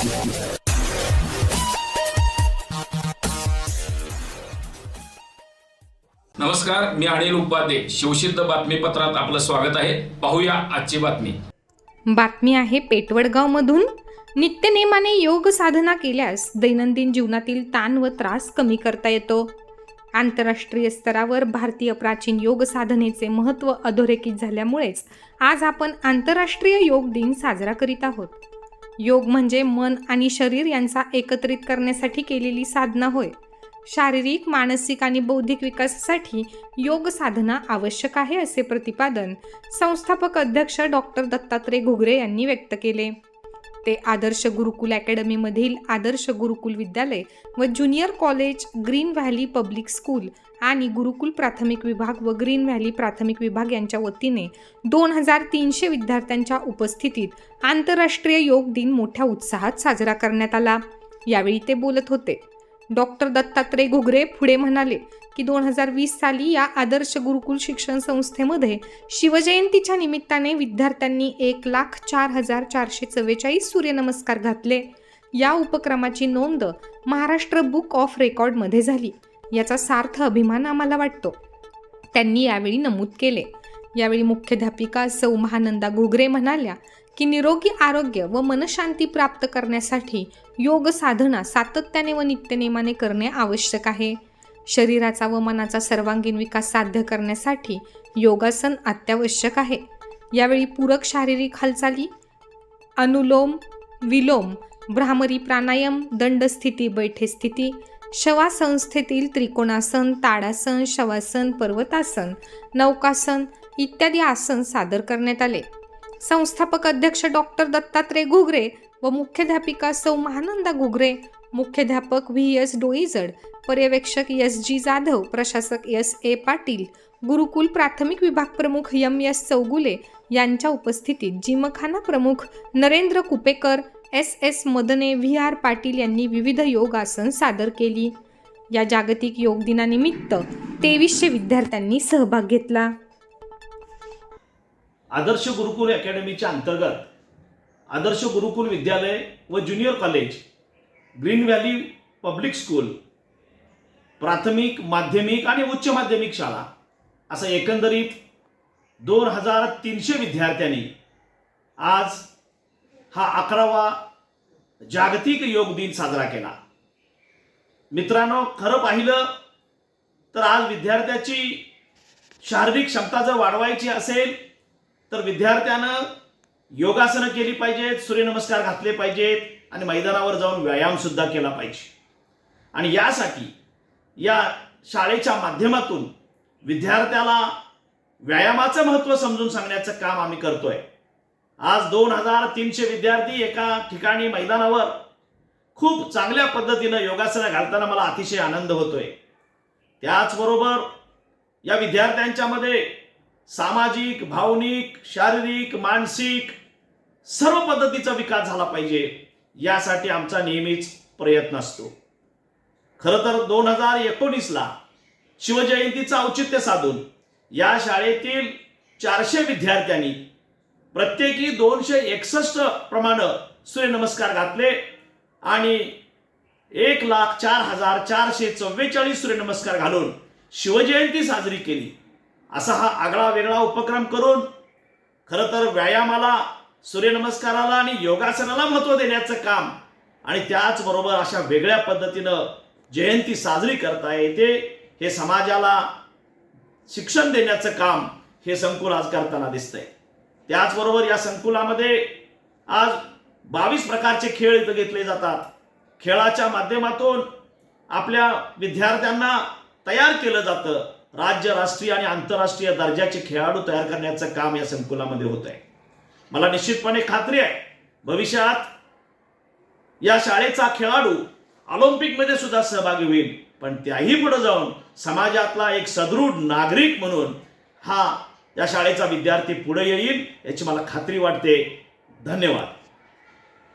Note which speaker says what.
Speaker 1: नमस्कार मी अनिल उपाध्ये. शिवसिद्ध बातमीपत्रात आपलं स्वागत आहे. पाहूया आजची बातमी.
Speaker 2: बातमी आहे पेटवडगावमधून. नित्यनेमाने योग साधना केल्यास दैनंदिन जीवनातील ताण व त्रास कमी करता येतो. आंतरराष्ट्रीय स्तरावर भारतीय प्राचीन योग साधनेचे महत्त्व अधोरेखित झाल्यामुळेच आज आपण आंतरराष्ट्रीय योग दिन साजरा करीत आहोत. योग म्हणजे मन आणि शरीर यांचा एकत्रित करण्यासाठी केलेली साधना होय. शारीरिक मानसिक आणि बौद्धिक विकासासाठी योग साधना आवश्यक आहे असे प्रतिपादन संस्थापक अध्यक्ष डॉक्टर दत्तात्रय घुगरे यांनी व्यक्त केले. ते आदर्श गुरुकुल अकॅडमीमधील आदर्श गुरुकुल विद्यालय व junior college green valley public school आणि गुरुकुल प्राथमिक विभाग व ग्रीन व्हॅली प्राथमिक विभाग यांच्या वतीने दोन हजार तीनशे विद्यार्थ्यांच्या उपस्थितीत आंतरराष्ट्रीय योग दिन मोठ्या उत्साहात साजरा करण्यात आला. यावेळी ते बोलत होते. डॉक्टर दत्तात्रय घुगरे पुढे म्हणाले की दोन हजार वीस साली या आदर्श गुरुकुल शिक्षण संस्थेमध्ये शिवजयंतीच्या निमित्ताने विद्यार्थ्यांनी एक लाख चार हजार चारशे चव्वेचाळीस सूर्यनमस्कार घातले. या उपक्रमाची नोंद महाराष्ट्र बुक ऑफ रेकॉर्डमध्ये झाली. याचा सार्थ अभिमान आम्हाला वाटतो. त्यांनी यावेळी नमूद केले. यावेळी मुख्याध्यापिका सौ महानंदा घुगरे म्हणाल्या की निरोगी आरोग्य व मनशांती प्राप्त करण्यासाठी योग साधना सातत्याने व नित्यनेमाने करणे आवश्यक आहे. शरीराचा व मनाचा सर्वांगीण विकास साध्य करण्यासाठी योगासन अत्यावश्यक आहे. यावेळी पूरक शारीरिक हालचाली अनुलोम विलोम भ्रामरी प्राणायाम दंडस्थिती बैठे स्थिती शवासंस्थेतील त्रिकोणासन ताडासन शवासन पर्वतासन नौकासन इत्यादी आसन सादर करण्यात आले. संस्थापक अध्यक्ष डॉक्टर दत्तात्रय घुगरे व मुख्याध्यापिका सौ महानंदा घुगरे मुख्याध्यापक व्ही. एस. डोईजड पर्यवेक्षक एस. जी. जाधव प्रशासक एस. ए. पाटील गुरुकुल प्राथमिक विभाग प्रमुख यम. एस. चौगुले यांच्या उपस्थितीत जिमखाना प्रमुख Narendra Kupekar S S Madane V R Patil यांनी विविध योग आसन सादर केली. या जागतिक योग दिनानिमित्त तेवीसशे विद्यार्थ्यांनी सहभाग घेतला.
Speaker 3: आदर्श गुरुकुल अकॅडमीच्या अंतर्गत आदर्श गुरुकुल विद्यालय व junior college green valley public school प्राथमिक माध्यमिक आणि उच्च माध्यमिक शाळा असं एकंदरीत दोन हजार तीनशे विद्यार्थ्यांनी आज हा अकरावा जागतिक योग दिन साजरा केला. मित्रांनो खरं पाहिलं तर आज विद्यार्थ्याची शारीरिक क्षमता जर वाढवायची असेल तर विद्यार्थ्यानं योगासनं केली पाहिजेत सूर्यनमस्कार घातले पाहिजेत आणि मैदानावर जाऊन व्यायाम सुद्धा केला पाहिजे. आणि यासाठी या शाळेच्या माध्यमातून विद्यार्थ्याला व्यायामाचं महत्त्व समजून सांगण्याचं काम आम्ही करतोय. आज दोन हजार तीनशे विद्यार्थी एका ठिकाणी मैदानावर खूप चांगल्या पद्धतीनं योगासनं घालताना मला अतिशय आनंद होतोय. त्याचबरोबर या विद्यार्थ्यांच्यामध्ये सामाजिक भावनिक शारीरिक मानसिक सर्व पद्धतीचा विकास झाला पाहिजे यासाठी आमचा नेहमीच प्रयत्न असतो. खरं तर दोन हजार एकोणीसला शिवजयंतीचं औचित्य साधून या शाळेतील चारशे विद्यार्थ्यांनी प्रत्येकी दोनशे एकसष्ट प्रमाणं सूर्यनमस्कार घातले आणि एक लाख चार हजार चारशे चव्वेचाळीस सूर्यनमस्कार घालून शिवजयंती साजरी केली. असा हा आगळा वेगळा उपक्रम करून खरं तर व्यायामाला सूर्यनमस्काराला आणि योगासनाला महत्त्व देण्याचं काम आणि त्याचबरोबर अशा वेगळ्या पद्धतीनं जयंती साजरी करता येते हे समाजाला शिक्षण देण्याचं काम हे संकुल आज करताना दिसतंय. त्याचबरोबर या संकुलामध्ये आज बावीस प्रकारचे खेळ इथं घेतले जातात. खेळाच्या माध्यमातून आपल्या विद्यार्थ्यांना तयार केलं जातं. राज्य राष्ट्रीय आणि आंतरराष्ट्रीय दर्जाचे खेळाडू तयार करण्याचं काम या संकुलामध्ये होत आहे मला निश्चितपणे खात्री आहे भविष्यात या शाळेचा खेळाडू ऑलिम्पिकमध्ये सुद्धा सहभागी होईल. पण त्याही पुढे जाऊन समाजातला एक सदृढ नागरिक म्हणून हा या शाळेचा विद्यार्थी पुढे येईल याची मला खात्री वाटते. धन्यवाद.